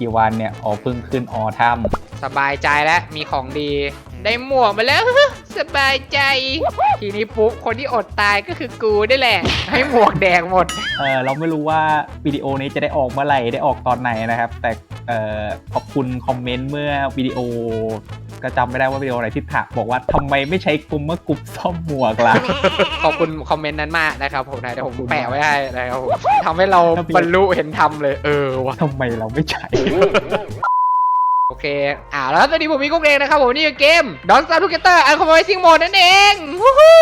ตอนนี้เลยกี่วันเนี่ยอ๋อเพิ่งขึ้นออทัมสบายใจแล้วมีของดี ได้หมวกมาแล้ว สบายใจ ทีนี้ปุ๊บคนที่อดตายก็คือกูได้แหละ ให้หมวกแดงหมด เออเราไม่รู้ว่าวิดีโอนี้จะได้ออกเมื่อไหร่ได้ออกตอนไหนนะครับ แต่เออขอบคุณคอมเมนต์เมื่อวิดีโอ ก็จำไม่ได้ว่าวิดีโอไหนที่ถามบอกว่าทำไมไม่ใช้กลุ่มเมื่อกลุ่มซ่อมหมวกล่ะ ขอบคุณคอมเมนต์นั้นมากนะครับผมนะเดี๋ยวผมแปะไว้ให้นะครับผมทำให้เราบรรลุเห็นธรรมเลยเออวะ ทำไมเราไม่ใช้โอ เคอ่าแล้วตอนนี้ผมมีกุ๊กเองนะครับผมนี่คือเกม Don't Starve Together Unconvincing Mode นั่นเองวู้ฮู้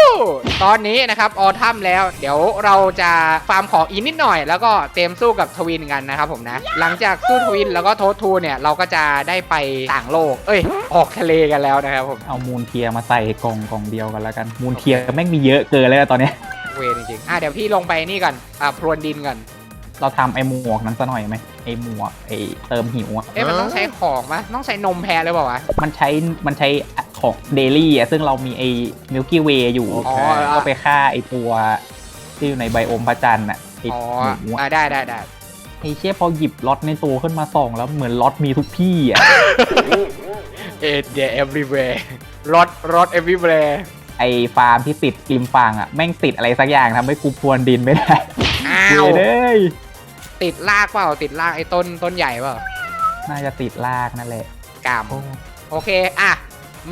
ตอนนี้นะครับออทัมแล้วเดี๋ยวเราจะฟาร์มของอีกนิดหน่อย แล้วก็เตรียมสู้กับทวินกันนะครับผมนะ หลังจากสู้ทวินแล้วก็โทษทูเนี่ยเราก็จะได้ไปต่างโลก เอ้ย ออกทะเลกันแล้วนะครับผมเอามูลเทียร์มาใส่กล่องกล่องเดียวกันแล้วกัน มูลเทียร์แม่งมีเยอะเกินเลยอะตอนเนี้ยเวรจริงๆอะเดี๋ยวพี่ลงไปนี่ก่อนอ่าพรวนดินก่อน เราทำไอ้หมวกนั้นซะหน่อยไหมไอ้หมวกไอ้เติมหิวอะเอ๊ะมันต้องใช้ของปะต้องใช้นมแพะหรือเปล่าวะ มันใช้มันใช้ของเดลี่อะซึ่งเรามีไอ้มิลกี้เวย์อยู่อ๋อ ก็ไปฆ่าไอ้ตัวที่อยู่ในไบโอมพระจันทร์อะไอ้อ๋อหมูอะอะได้ได้ได้ไอ้เชี่ยพอหยิบล็อตในตัวขึ้นมาส่องแล้วเหมือนล็อตมีทุกที่อะเอ็ดเด everywhere รถรถ everywhere ไอ้ฟาร์มที่ติดริมฝั่งอะแม่งติดอะไรสักอย่างทำให้กูพรวนดินไม่ได้อ้าเว้วยเลย ติดลากเปล่าติดลากไอ้ต้นต้นใหญ่เปล่าน่าจะติดลากนั่นแหละกามโอเคอะ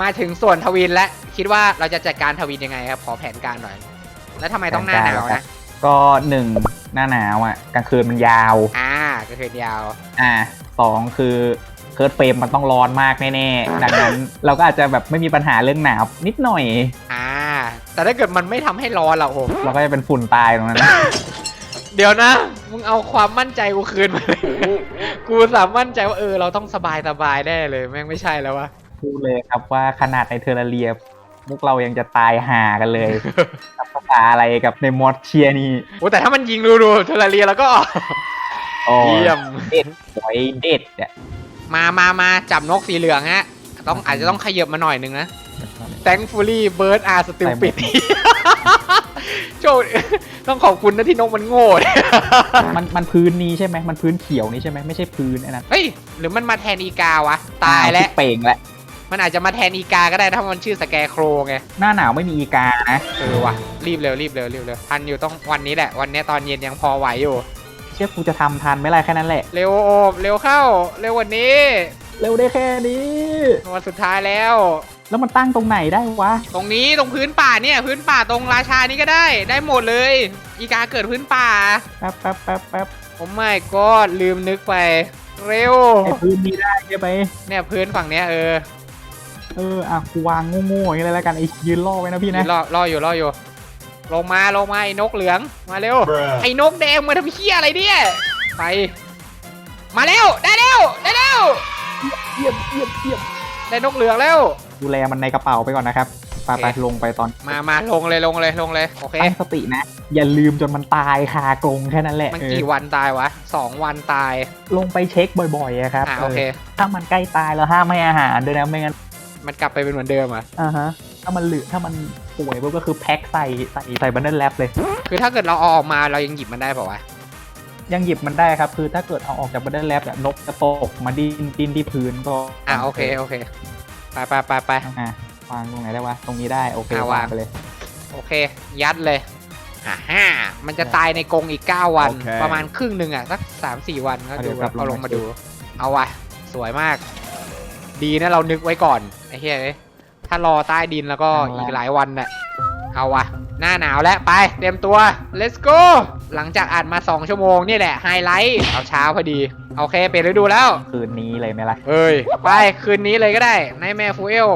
มาถึงส่วนทวินแล้วคิดว่าเราจะจัดการทวินยังไงครับขอแผนการหน่อย แล้วทำไมต้องหน้าหนาวนะก็หนึ่งหน้าหนาวอะกลางคืนมันยาวอ่าก็คือยาว อ่าสองคือเคิร์ดเฟรมมันต้องร้อนมากแน่ๆดังนั้นเราก็อาจจะแบบไม่มีปัญหาเรื่องหนาวนิดหน่อย อ่า แต่ถ้าเกิดมันไม่ทำให้ร้อนล่ะโอ้เราก็จะเป็นฝุ่นตายตรงนั้น เดี๋ยวนะ มึงเอาความมั่นใจกูคืนมาเลยกูสามมั่นใจว่าเออเราต้องสบายสบายแน่เลย แม่งไม่ใช่แล้ววะพูดเลยครับว่าขนาดในเทอร์เรียพวกเรายังจะตายห่ากันเลยกับภาษาอะไรกับในมอสเชียนี่โอ้แต่ถ้ามันยิงรูๆเทอร์เรียแล้วก็โอ้เยี่ยมเด็ดสวยเด็ดอะมามามาจับนกสีเหลืองฮะ ต้องอาจจะต้องขยับมาหน่อยหนึงนะ Thankfully bird are stupid โจต้องขอบคุณนะที่นกมันโง่มันมันพื้นนี้ใช่ไหมมันพื้นเขียวนี้ใช่ไหมไม่ใช่พื้นไอ้นั้นเฮ้ยหรือมันมาแทนอีกาวะ ตายแล้วคิดเป่งแล้วมันอาจจะมาแทนอีกาก็ได้ถ้ามันชื่อสแกร์โครไงหน้าหนาวไม่มีอีกานะเออว่ะรีบเร็วรีบเร็วรีบเร็วทันอยู่ต้องวันนี้แหละวันนี้ตอนเย็นยังพอไหวอยู่เชื่อกูจะทำทันไหมล่ะแค่นั้นแหละเร็วโอบเร็วเข้า เร็วกวันนี้ เร็วได้แค่นี้วันสุดท้ายแล้ว แล้วมันตั้งตรงไหนได้วะ ตรงนี้ตรงพื้นป่าเนี่ย พื้นป่าตรงราชานี่ก็ได้ ได้หมดเลย อีกาเกิดพื้นป่าแป๊บแป๊บแป๊บแป๊บโอ้ไม่ก็ลืมนึกไป เร็วไอ้พื้นนี้ได้ใช่ไหมเนี่ยพื้นฝั่งเนี้ยเออเอออะกูวางโง่ๆอย่างนี้เลยแล้วกันไอ้ยืนล่อไว้นะพี่นะรอรออยู่รออยู่ลงมาลงมาไอ้นกเหลืองมาเร็วไอ้นกแดงมาทำเหี้ยอะไรเนี่ยไป มาเร็วได้เร็วได้เร็วเยียบเยียบเยียบได้นกเหลืองแล้ว ดูแลมันในกระเป๋าไปก่อนนะครับไปไปโอเคลงไปตอนมามาลงเลยลงเลยลงเลยโอเคตั้งสตินะ อย่าลืมจนมันตายคากรงแค่นั้นแหละ มันเออกี่วันตายวะสองวันตาย ลงไปเช็คบ่อยๆอะครับอ่าโอเคเออถ้ามันใกล้ตายแล้วห้ามให้อาหารด้วยนะไม่งั้น มันกลับไปเป็นเหมือนเดิมอะอ่าฮะถ้ามันเหลือถ้ามันป่วยปุ๊บก็คือแพ็คใส่ใส่ใส่บันเดิลแลบเลย คือถ้าเกิดเราเอาออกมาเรายังหยิบมันได้เปล่าวะยังหยิบมันได้ครับ คือถ้าเกิดเอาออกจากบันเดิลแลบเนี่ยนกจะตกมาดิ้นดิ้นที่พื้นก็อะโอเคโอเค ไปไปไปไป อะวางตรงไหนได้วะ ตรงนี้ได้ โอเคอะวางวางไปเลย โอเค ยัดเลยอ่าฮ่ามันจะตายในกรงอีก 9 วัน โอเคประมาณครึ่งหนึ่งอะ สักสามสี่วันก็เอาดูเดี๋ยวกลับเอาลงลงมามาดูเอาวะสวยมาก ดีนะเรานึกไว้ก่อน ไอ้เหี้ยเอ้ยถ้ารอใต้ดินแล้วก็อีกหลายวันน่ะ เอาวะหน้าหนาวแล้วไปเตรียมตัว let's go หลังจากอ่านมา 2 ชั่วโมงนี่แหละไฮไลท์เอาเช้าพอดี โอเคเปลี่ยนฤดูแล้ว คืนนี้เลยไหมล่ะเอ้ย ไปคืนนี้เลยก็ได้ในแม่ฟูเอล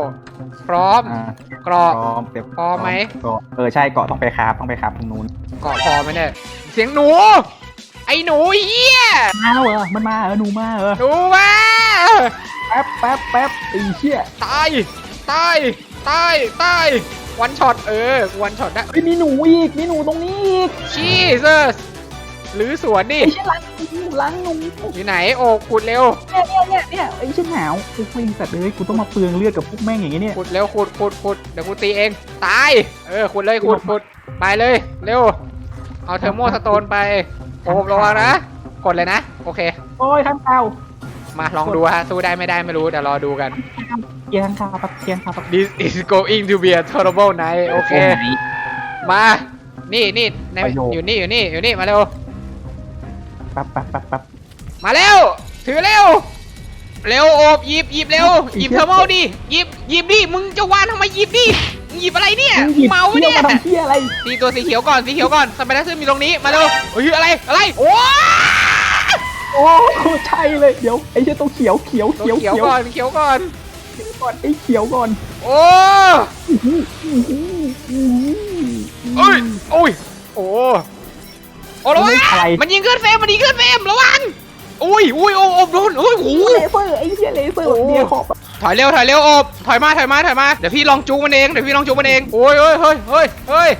พร้อมอ่าเกราะ พร้อมเตรียมพร้อมไหมเกาะเออใช่เกาะต้องไปคราฟต้องไปคราฟตรงนู้นเกาะพอไหมเนี่ยเสียงหนู ไอ้หนูเหี้ยมาเหรอมันมาเหรอหนูมาเหรอหนูมาแป๊บแป๊บแป๊บไอ้เชี่ยตายตายตายตาย วันช็อตเออวันช็อตได้เฮ้ยมีหนูอีกมีหนูตรงนี้อีกชีเซสหรือสวนดิไอ้เชี่ยล้างหนูล้างหนูอยู่ไหนโอ้ขุดเร็วเนี่ยเนี่ยเนี่ยเนี่ยไอ้เชี่ยหนาวกูไม่สัตว์เลยกูต้องมาเปลืองเลือดกับพวกแม่งอย่างงี้เนี่ยขุดเร็วขุดขุดขุดเดี๋ยวกูตีเองตายเออขุดเลยขุดขุดไปเลยเร็วเอาเทอร์โมสโตนไปโอ้ระวังนะกดเลยนะโอเคโอ้ยท่านเก่ามาลองดูฮะสู้ได้ไม่ได้ไม่รู้เดี๋ยวรอดูกัน เกียร์ข้าวปักเกียร์ข้าวปัก This is going to be a terrible night โอเค มา นี่นี่ในประโยค อยู่นี่อยู่นี่อยู่นี่มาเร็ว ปั๊บปั๊บปั๊บปั๊บ มาเร็ว ถือเร็ว เร็วโอบหยิบหยิบเร็วหยิบเทอร์โมดิหยิบหยิบดิมึงจะวานทำไมหยิบดิมึงหยิบอะไรเนี่ยมึงหยิบเมาปะเที่ยวเนี่ยมาทำเที่ยอะไรตีตัวสีเขียวก่อนสีเขียวก่อนสไปเดอร์ซึมมีตรงนี้มาเร็วเฮ้ยอะไรอะไรโอ้โอ้ใช่เลยเดี๋ยวไอ้เชี่ยตัวเขียวเขียวตัวเขียวเขียวก่อนเขียวก่อน ก่อนไอ้เขียวก่อนโอ้เอ้ยโอ้ยโอ้โอ้ระวังอะไร มันยิงขึ้นเฟรมมันยิงขึ้นเฟรมระวังอุ้ยอุ้ยโอ้โอบโดนอุ้ยโอ้โหเลเซอร์ไอ้เชี่ยเลเซอร์แบบเดียวขอบถอยเร็วถอยเร็วโอบถอยมาถอยมาถอยมาเดี๋ยวพี่ลองจูงมันเองเดี๋ยวพี่ลองจูงมันเองโอ้ยเฮ้ยเฮ้ยเฮ้ยเฮ้ย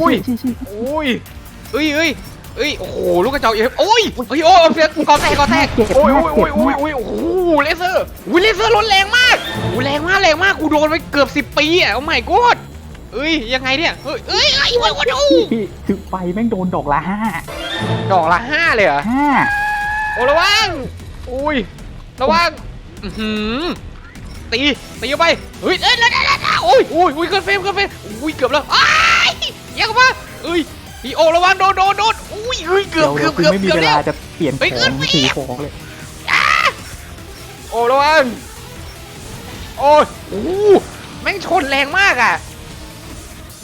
อุ้ยชี้ชี้โอ้ยเอ้ยเอ้ย เอ้ยโอ้โหลูกกระจอกเยอะโอ้ยเฮ้ยโอ้ยเฟียกอแตกกอแตกโอ้ยโอ้ยโอ้ยโอ้ยโอ้ยโอ้โหเลเซอร์อุ้ยเลเซอร์รถแรงมากอู้แรงมากแรงมากกูโดนไปเกือบสิบปีอะโอ้ my god เอ้ยยังไงเนี่ยเฮ้ยเอ้ยเอ้ยโอ้ยโอ้ยโอ้ยพี่คือไฟแม่งโดนดอกละห้าดอกละห้าเลยเหรอห้าโอ้ระวังอุ้ยระวังอือหือตีตีเข้าไปเฮ้ยเอ้ยเอ้ยเอ้ยเอ้ยโอ้ยโอ้ยโอ้ยเกินเฟรมเกินเฟรมอุ้ยเกือบแล้วอ้ายแย่เข้ามาเอ้ย พี่โอระวังโดนโดนโดนอุ้ยเฮ้ยเกืเดี๋อยบวเกือบคือเกือบไม่มีเกือบเวแล้ลาวจะเปลี่ยนขเฮ้ยอเกินงไปถือของเลยโอ้ระวังโอ้ยโอ้โหแม่งชนแรงมากอะ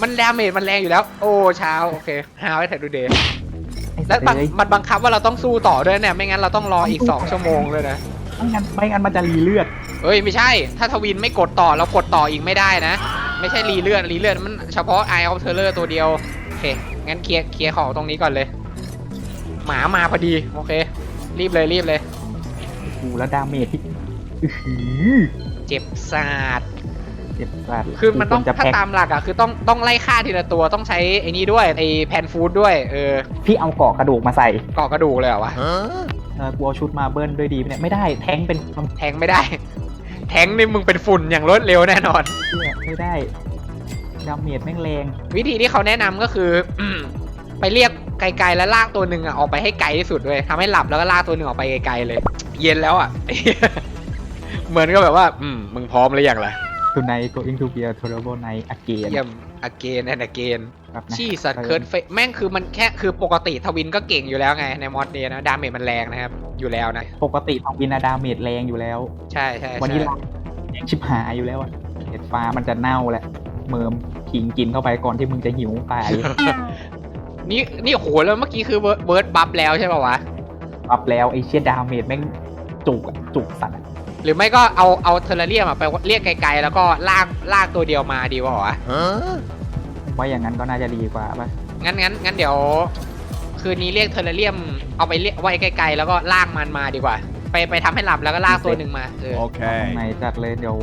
มันดาเมจมันแรงอยู่แล้ว โอ้เช้าโอเคหาไว้ถ่ายดูเดย์ไอ้สัแล้ตวว์บังเลยมันบังคับว่าเราต้องสู้ต่อด้วยเนี่ยไม่งั้นเราต้องรออีก2ชั่วโมงเลยนะไม่งั้นไม่งั้นมันจะรีเลือดเฮ้ยไม่ใช่ ถ้าทวินไม่กดต่อเรากดต่ออีกไม่ได้นะ ไม่ใช่รีเลือดรีเลือดมันเฉพาะ Eye of Terror ตัวเดียวโอ เค งั้นเคลียร์ เคลียร์ของตรงนี้ก่อนเลย หมามาพอดี โอเค รีบเลย รีบเลย กูแล้วดาเมจที่อื้อหือเจ็บสาด เจ็บสัตว์คือมันต้อง จะถ้าแพ็คตามหลักอะ คือต้อง ต้องไล่ฆ่าทีละตัว ต้องใช้ไอ้นี่ด้วย ไอ้แพนฟูดด้วย เออพี่เอาเกาะกระดูกมาใส่เกาะกระดูกเลยเหรอวะ เออกูเอาชุดมาเบิ้ลด้วยดีไหมเนี่ยไม่ได้แทงเป็นความแทงไม่ได้ แทงนี่มึงเป็นฝุ่นอย่างรวดเร็วแน่นอน เชื่อไม่ได้ ดาเมจแม่งแรง วิธีที่เขาแนะนำก็คือไปเรียกไกลๆแล้วลากตัวหนึ่งอะออกไปให้ไกลที่สุดด้วยทำให้หลับแล้วก็ลากตัวหนึ่งออกไปไกลๆเลย เย็นแล้วอะ เหมือนก็แบบว่า อืมมึงพร้อมหรือยังล่ะ ตัวในตัว into be a terrible night again เยี่ยม again and again ครับนะ ชี่สัตว์เคิร์ดเฟแม่งคือมันแค่คือปกติทวินก็เก่งอยู่แล้วไงในมอดนี้นะดาเมจมันแรงนะครับ อยู่แล้วนะ ปกติของวินาดาเมจแรงอยู่แล้ว ใช่ใช่วันนี้ใช่เราแรงชิบหายอยู่แล้วอะเห็ดฟ้ามันจะเน่าแหละ เมิมขิงกินเข้าไปก่อนที่มึงจะหิวตายนี่นี่โหแล้วเมื่อกี้คือเบิร์ดบัฟแล้วใช่ป่าวะปรับแล้วไอ้เชี่ยดาเมจแม่งจุกอะจุกสัตว์อะหรือไม่ก็เอาเอาเทอร์เรียมอะไปเรียกไกลๆ แล้วก็ลากลากตัวเดียวมาดีกว่าวะว่าอย่างนั้นก็น่าจะดีกว่าป่ะงั้นงั้นงั้นเดี๋ยว คืนนี้เรียกเทอร์เรียมเอาไปเรียกไว้ไกลๆ แล้วก็ลากมันมาดีกว่า ไปไปทำให้หลับแล้วก็ลากตัวหนึ่งมาเออตรง Okay. ไหนจัดเลยเดี๋ยว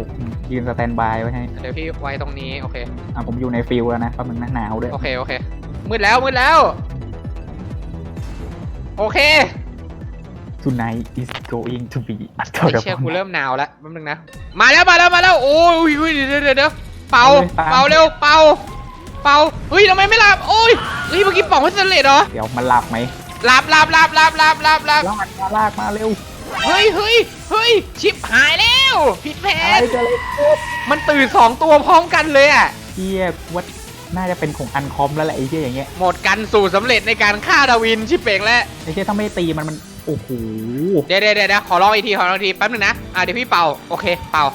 ยืนสแตนบายไว้ให้เดี๋ยวพี่ไว้ตรงนี้โอเคอะผมอยู่ในฟิลแล้วนะเพราะมันหนาวด้วยโอเคโอเคมืดแล้วมืดแล้ว โอเค tonight is going to be a ไอ้เชี่ย terrible กูเริ่มหนาวแล้วแป๊บนึงนะ มาแล้วมาแล้วมาแล้วโอ้ยอุ้ยเดี๋ยวเดี๋ยวเดี๋ยวเป่าเป่าเร็วเป่าเป่าเฮ้ยทำไมไม่หลับโอ้ยเฮ้ยเมื่อกี้เป่าไม่เสร็จเหรอเดี๋ยวมันหลับไหมหลับหลับหลับหลับหลับหลับหลับลากมาลากมาเร็ว เฮ้ยเฮ้ยเฮ้ยชิปหายแล้วผิดแผอะไรนจะเลยมันตื่นสองตัวพร้อมกันเลยอะ เฮียว่าน่าจะเป็นของอันคอมแล้วแหละไอ้เฮียอย่างเงี้ยหมดกันสู่สำเร็จในการฆ่าดาวินชิปเป่งแล้วไอ้เฮียถ้าไม่ตีมันมันโอ้โหเดี๋ยวเดี๋ยวเดี๋ยวขอลองอีกทีขอลองอีกทีแป๊บนึงนะ อะเดี๋ยวพี่เป่า โอเค เป่า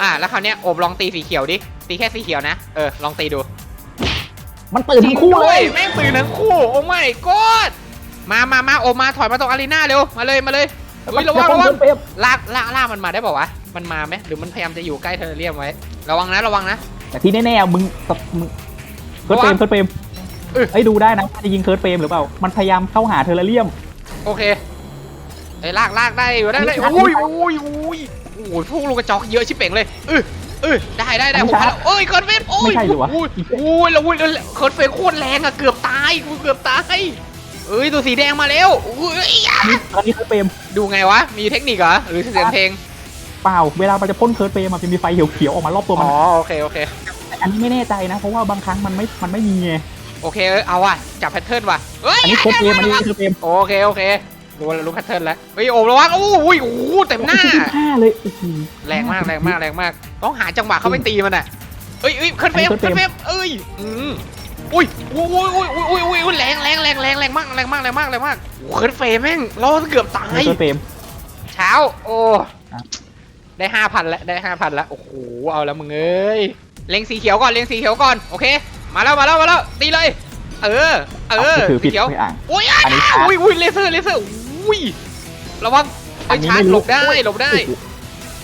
อะแล้วคราวเนี้ยโอบลองตีสีเขียวดิ ตีแค่สีเขียวนะ เออ ลองตีดูมันตื่นทั้งคู่เลยแม่งตื่นทั้งคู่ โอ้ไม่กดมามามาโอมาถอยมาตรงอารีนาเร็ว มาเลย มาเลย เฮ้ยระวังระวังเปรียบลากลากลากมันมาได้ป่าวะ มันมาไหมหรือมันพยายามจะอยู่ใกล้เทอร์เรียมไว้ ระวังนะระวังนะ แต่ที่แน่ๆมึงมึงเคิร์ดเฟรมเคิร์ดเฟรมเออไอ้ยดูได้นะว่าจะยิงเคิร์ดเฟรมหรือเปล่า มันพยายามเข้าหาเทอร์เรียม โอเคไอ้ยลากลากได้อยู่ได้ได้อันนี้โอ้ยโอ้ยโอ้ยโอ้ยพวกลูกกระจอกเยอะชิบเป่งเลยเออเออได้ได้ได้อันผนี้มชาร์จโอ้ยเคิร์ดเฟมโอ้ยไม่ใช่เหรอวะ โอ้ยโอ้ยแล้วโอ้ยแล้วเคิร์ดเฟมโคตรแรงอะเกือบตายกูเกือบตาย เอ้ยตัวสีแดงมาแล้วโอ้ยอะอันนี้อันนี้เคิร์ดเฟรมดูไงวะ มีเทคนิคเหรอ หรือเสียงเพลง เปล่า เวลามันจะพ่นเคิร์ดเฟรมมันจะมีไฟเขียวๆออกมารอบตัวมัน อ๋อ โอเค โอเคแต่อันนี้ไม่แน่ใจนะ เพราะว่าบางครั้งมันไม่ มันไม่มีไง โอเค เออเอาว่ะ จับแพทเทิร์นว่ะเฮ้ยอันนี้เคิร์ดเฟรมอันนี้เคิร์ดเฟรมโอเค โอเค รู้แล้วรู้แพทเทิร์นแล้ว เฮ้ย โอ้ระวังโอ้ยโอ้โหเต็มหน้าห้าเลยโอ้โหแรงมาก แรงมาก แรงมาก ต้องหาจังหวะเข้าไปตีมันอะเอ้ยเอ้ยขึ้นเฟรมอันนี้ขึ้ขึ้นนเฟเฟรรมมเอ้ย อืม อุ้ยอุ้ยอุ้ยอุ้ยอุ้ยอุ้ยอุ้ยแรงแรงแรงแรงแรงมากแรงมากแรงมากแรงมากโอ้ขึ้นเฟรมแม่งรอดเกือบตายตัวเฟรมเช้า โอ้อะได้ห้าพันแล้วได้ห้าพันแล้วโอ้โหเอาแล้วมึงเอ้ยเล็งสีเขียวก่อนเล็งสีเขียวก่อนโอเค มาแล้วมาแล้วมาแล้วตีเลย เออ เออถือสีผิดเขียวไม่อ่างอุ้ยอะอันนี้ช้าอุ้ยอุ้ยเลเซอร์เลเซอร์อุ้ยระวังไอ้ยชาร์จหลบได้หลบได้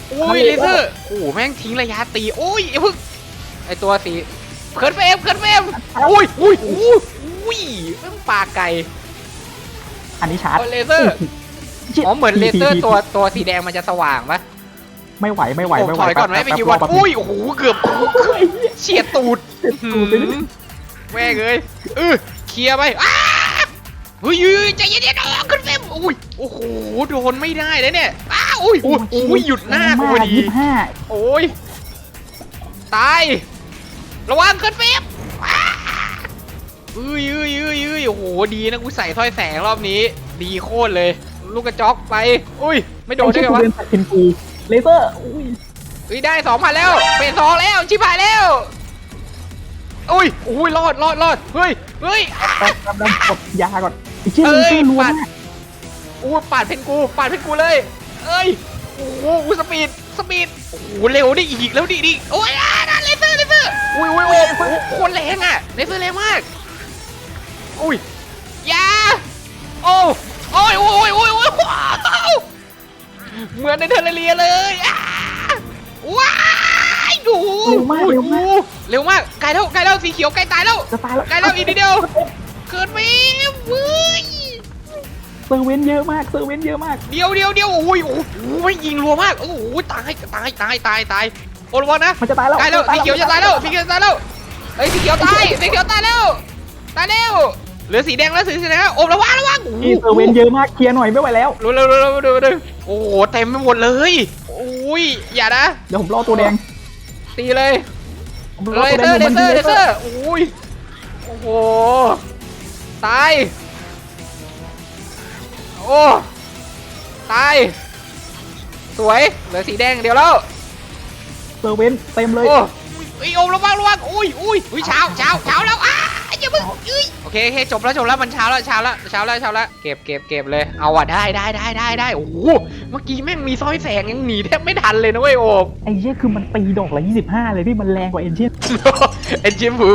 โอ้โหอุ้ยมันเลเลเซเซออร์ร์โอ้โหแม่งทิ้งระยะตีโอ้ยอย่าเพิ่งไอตัวสี เคิร์ดเฟรมเคิร์ดเฟรมอุ้ยอุ้ยอุ้ยอุ้ยแม่งปลาไก่อันนี้ชาร์จเอาเลเซอร์อ๋อเหมือนเลเซอร์ตัวตัวสีแดงมันจะสว่างปะไม่ไหวไม่ไหวผมไม่ไหถวอยก่อนไหมแป๊บไปแป๊บกี่วันรแป๊บอุ้ยโอ้โหเกือบเฉียดตูดเจ็บตูดไปเลยหืมแม่งเลยเออเคลียร์ไปอ้าเฮ้ยเฮ้ยใจเย็นๆอ๋อขึ้นเฟรมอุ้ยโอ้โหโดนไม่ได้เลยเนี่ยอ้าอุ้ยอุ้ยอุ้ยหยุดหน้ากูพอดียี่สิบห้าโอ้ยตาย ระวังขึ้นเฟรมอ้าเอ้ยเอ้ยเอ้ยเอ้ยโอ้โหดีนะกูใส่สร้อยแสงรอบนี้ ดีโคตรเลย ลูกกระจอกไป อุ้ย ไม่โดนได้ไงวะเดินตัดเป็นกูเลเซอร์อุ้ยเฮ้ยได้สองพันแล้วเป็นสองแล้วชิบหายแล้วอุ้ยอุ้ยรอดรอดรอดเฮ้ยเฮ้ยแป๊บแป๊บแป๊บกดยาก่อนไอ้เชี่ยเอ้เลยเซอร์รัวปัดมากอู้ปาดเพนกูปาดเพนกูเลย เอ้ยโอ้โหอู้สปีดสปีดโอ้โหเร็วได้อีกแล้วดิดิโอ้ย อะนั่นเลเซอร์เลเซอร์อุ้ยอุ้ยอุ้ยโอ้โหโคนแรงอะเลเซอร์แรงมาก อุ้ยอยาโอ้โอ้ยโอ้ยโอ้ยโอ้ยว้าวเหมือนในเทอร์เรียเลยอ่าว้ายดูเร็วมากเร็วมาก เร็วมากใกล้แล้วใกล้แล้วสีเขียวใกล้ตายแล้วจะตายแล้วใกล้แล้วอีกนิดเดียวเกิดไม่เว้ยเซอร์เวนเยอะมากเซอร์เวนเยอะมาก เดียวเดียวเดียวโอ้ยโอ้โหยิงรัวมากโอ้โหตายตายตายตายตาย โอ้ระวังนะมันจะตายแล้วตายแล้วสีเขียวจะตายแล้วสีเขียวจะตายแล้วเฮ้ยสีเขียวตายสีเขียวตายแล้วตายแล้วเหลือสีแดงแล้วสีแดงแล้วโอ้ระวังระวังโอ้โหนี่เซอร์เวนเยอะมากเคลียร์หน่อยไม่ไหวแล้วเร็วเร็วเร็วเร็วเร็วเร็วโอ้โหเต็มไปหมดเลยโอ้ยอย่านะเดี๋ยวผมรอตัวแดงตีเลยผมรเลอตัวเซแดองร์เลอยู่เซอร์เลมันเซเลอเซอร์ร์โอ้ยโอ้โหตายโอ้ตายสวยเหลือสีแดงเดียวแล้ว เซอร์เวนเต็มเลย โอ้ยโอ้ระวังระวังอุ้ยอุ้ยอุ้ยเช้าเช้าเช้าแล้วอ้าอย่าเพิ่งอุ้ยโอเคโอเคจบแล้วจบแล้วมันเช้าแล้วเช้าแล้วเช้าแล้วเช้าแล้วเก็บเก็บเก็บเลยเอาอะได้ได้ได้ได้ได้โอ้โหเมื่อกี้แม่งมีสร้อยแสงยังหนีแทบไม่ทันเลยนะเว้ยโอม ไอ้เชี่ยคือมันตีดอกละ25 เลยพี่มันแรงกว่าเอ็นเชียเอ็นจิมฟู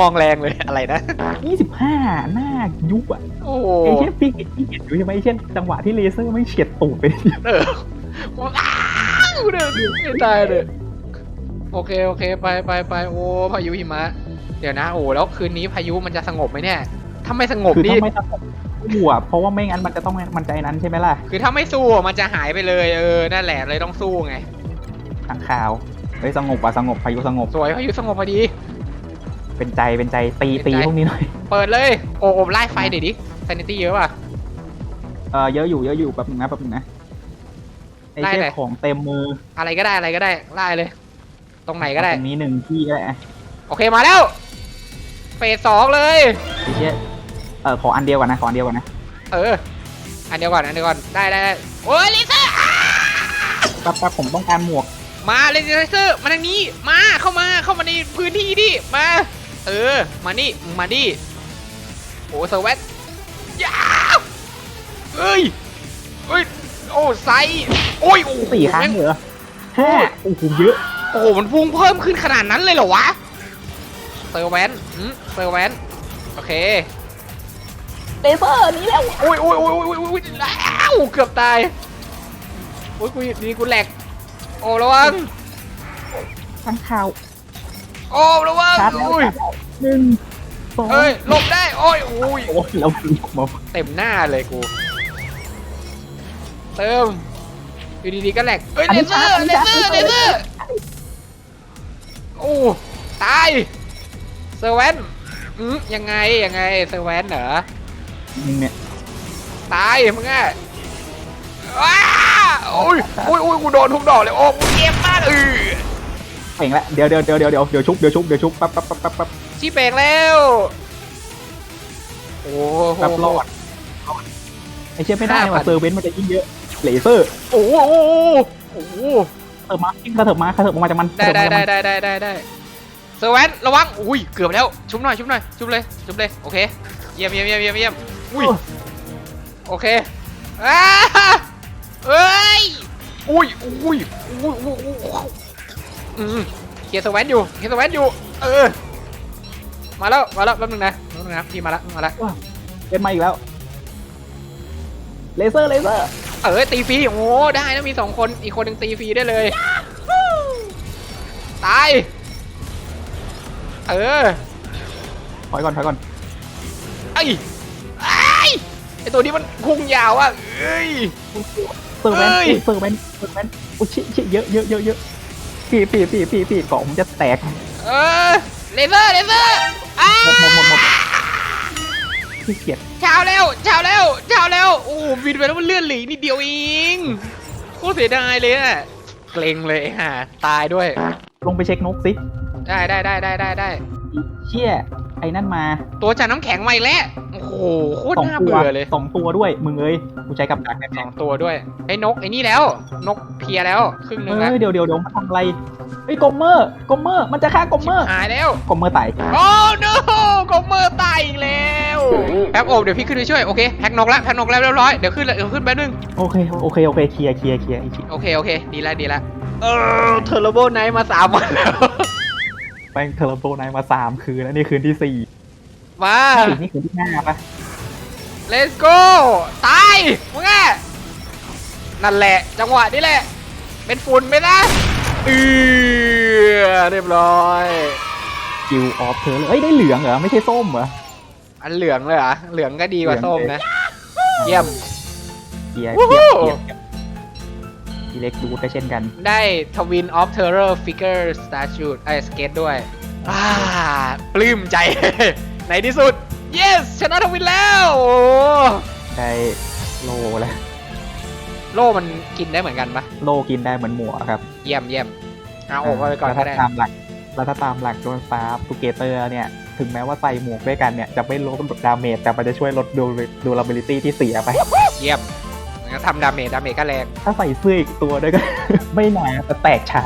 มองแรงเลยอะไรนะ 25 หน้ายุบอะโอ้โหไอ้เชี่ยพี่พี่เห็นอยู่ใช่ไหมไอ้เช่นจังหวะที่เลเซอร์ไม่เฉียดตูดไปนิดเดียวเออว้าวเดี๋ยวไม่ตายเลย โอเคโอเคไปไปไปโอ้พายุหิมะ เดี๋ยวนะโอ้แล้วคืนนี้พายุมันจะสงบไหมเนี่ยถ้าไม่สงบคือนี่ถ้าไม่ต้องสู้อะเพราะว่าไม่งั้นมันจะต้องมันใจนั้นใช่ไหมล่ะคือถ้าไม่สู้มันจะหายไปเลยเออนั่นแหละเลยต้องสู้ไงทางข่าวเฮ้ยสงบว่ะสงบพายุสงบ สวยพายุสงบพอดี เป็นใจเป็นใจตีเป็นตีใจ พวกนี้หน่อยเปิดเลยโอ้โอมไล่ไฟเดี๋ยวดิซนิตี้เยอะป่ะ เออเยอะอยู่เยอะอยู่แป๊บนึงนะแป๊บนึงนะไอ้ได้เชี่เลยยของเต็มมืออะไรก็ได้อะไรก็ได้ไล่เลย ตรงไหนก็ได้ ตรงนี้หนึ่งที่ก็ได้อะโอเคมาแล้ว เฟสสองเลย ไอ้เชี่ยเออขออันเดียวก่อนนะขออันเดียวก่อนนะเออ อันเดียวก่อน อันเดียวก่อน ได้ได้ได้โอ้ยลิซ่าอ่าแป๊บแป๊บผมต้องการหมวกมาเลเซอร์ มาทางนี้ มาเข้ามาเข้ามาในพื้นที่ดิมา เออ มานี่มาดิโอ้เซอร์เวตยาวเอ้ยเอ้ย โอ้ไซโอ้ยโอ้โหสี่ครั้งเหรอห้าโอ้โหเยอะ โอ้โห มันพุ่งเพิ่มขึ้นขนาดนั้นเลยเหรอวะเซอร์แวนอืมเซอร์แวนโอเคเลเซอร์นี่แล้วโอ้ยโอ้ยโอ้ยโอ้ยโอ้ยโอ้ยแล้วเกือบตายโอ้ยกูนี่กูแหลกโอ้ระวังทางข่าวโอ้ระวังชาร์จแล้วอุ้ยชาร์จแล้วหนึ่งสองเอ้ยหลบได้โอ้ยโอ้ยโอ้ยเราถึงมาเต็มหน้าเลยกู เติมอยู่ดีๆก็แหลกเอ้ยเลเซอร์เลเซอร์เลเซอร์โอ้ตายเซอร์แวนอืมยังไงยังไงเซอร์แวนเหรอมึงเนี่ยตายมึงอะว้าโอ้ยโอ้ยโอ้ยกูโดนทุกดอกเลยโอ้กูเจ็บมากเออเป่งละเดี๋ยวเดี๋ยวเดี๋ยวเดี๋ยวเดี๋ยวเดี๋ยวชุบเดี๋ยวชุบเดี๋ยวชุบแป๊บแป๊บแป๊บแป๊บแป๊บชี้เบรกแล้วโอ้โหแป๊บรอดไอเชี่ยไม่ได้5,000ว่ะเซอร์เวนมันจะยิ่งเยอะเลเซอร์โอ้โหโอ้โห เติมมายิ่งกระเถิบมากระเถิบออกมาจากมันได้ได้กระเถิบออกมาได้จากมันได้ได้ได้ได้เซอร์แวนระวังอุ้ยเกือบแล้วชุบหน่อยชุบหน่อยชุบเลยชุบเลยโอเคเยี่ยมเยี่ยมเยี่ยมเยี่ยมเยี่ยมอุ้ยโอเคอ้าเอ้ยอุ้ยอุ้ยอุ้ยอุ้ยอุ้ยอืมเคลียร์เซอร์แวนอยู่เคลียร์เซอร์แวนอยู่ เออ มาแล้วมาแล้วแป๊บนึงนะแป๊บนึงนะพี่มาแล้วมาแล้วเป็นมาอีกแล้วเลเซอร์เลเซอร์ เออตีฟรีโอ้ได้นะมีสองคนอีกคนหนึ่งตีฟรีได้เลยตายเออถอยก่อนถอยก่อนไอ้ไอ้ยไอตัวนี้มันพุ่งยาวอะเอ้ยเซอร์เวนเอ้ยอุ๊ยเซอร์เวนเซอร์เวนอุ้ยชิชิเยอะเยอะเยอะเยอะพี่พี่พี่พี่พี่เกาะผมจะแตกเออเลเซอร์เลเซอร์อ้าหมดหมดหมด หมดพี่เกียดเช้าแล้วเช้าแล้วเช้าแล้วโอ้บินไปแล้วมันเลื่อนหลีกนิดเดียวเองโคตรเสียดายเลยอะเกรงเลยไอ้ห่าตายด้วย ลงไปเช็คนกสิได้ได้ได้ได้ได้ได้เชี่ยไอ้นั่นมา ตัวจ่าน้ำแข็งใหม่แล้ว โอ้โหโคตรสองน่าตัวเบื่อเลยสองตัวด้วยมึงเอ้ยกูใช้กับดักแน่สองตัวด้วยไอ้นกไอ้นี่แล้ว นกเพียแล้วครึ่งหนึงเอ้แล้วยเดี๋ยวเดี๋ยวเดี๋ยวมาทำอะไรเฮ้ยกอมเมอร์กอมเมอร์มันจะฆ่ากอมเมอร์หายแล้วกอมเมอร์ตายโอ้ no กบเมอร์ตายอีกแล้วแป๊บโอบเดี๋ยวพี่ขึ้นไปช่วยโอเคแพ็กนกแล้วแพ็กนกแล้วเรียบร้อยเดี๋ยวขึ้นเลยเดี๋ยวขึ้นแป๊บนึงโอเคโอเคโอเคเคลียร์เคลียร์เคลียร์ไอ้ชิโอเคโอเค ดีแล้วดีแล้วเออเทอร์โบไนท์มาสามวันแล้วแม่งเทอร์โบไนท์มาสามคืนแล้วนี่คืนที่สี่ มาสี่นี่คืนที่ห้าปะ let's go ตายมึงอะนั่นแหละ จังหวะนี้แหละ เป็นฝุ่นไหมนะเออเรียบร้อย กิลออฟเธอเลยเอ้ยได้เหลืองเหรอ ไม่ใช่ส้มเหรอ อันเหลืองเลยเหรอ เหลืองก็ดีกว่าเหลืส้องมเลยนะ เยี่ยมเคลียร์วู้เคฮู้ลียร์เคลียร์อีเล็กดูดก็เช่นกัน ได้ทวินออฟเทอร์เรอร์ฟิกเกอร์สตาร์ชูดไอสเกตด้วย อ่า ปลื้มใจ ในที่สุด yes ชนะทวินแล้ว โอ้ได้โลแล้ว โล่มันกินได้เหมือนกันปะโลกินได้เหมือนหมูครับเยี่ยมเยี่ยมเอาออกมาไปก่อนแล้วก็ถ้าได้ตามหลักแล้วถ้าตามหลักโดนฟ้าตูเกเตอร์เนี่ย ถึงแม้ว่าใส่หมวกด้วยกันเนี่ย จะไม่ลดดาเมจแต่มันจะช่วยลดดูดูลาบิลิตี้ที่เสียไป เยี่ยมงั้นทำดาเมจดาเมจก็แรง ถ้าใส่เสื้ออีกตัวด้วยก็ ไม่หนาแต่แตกช้า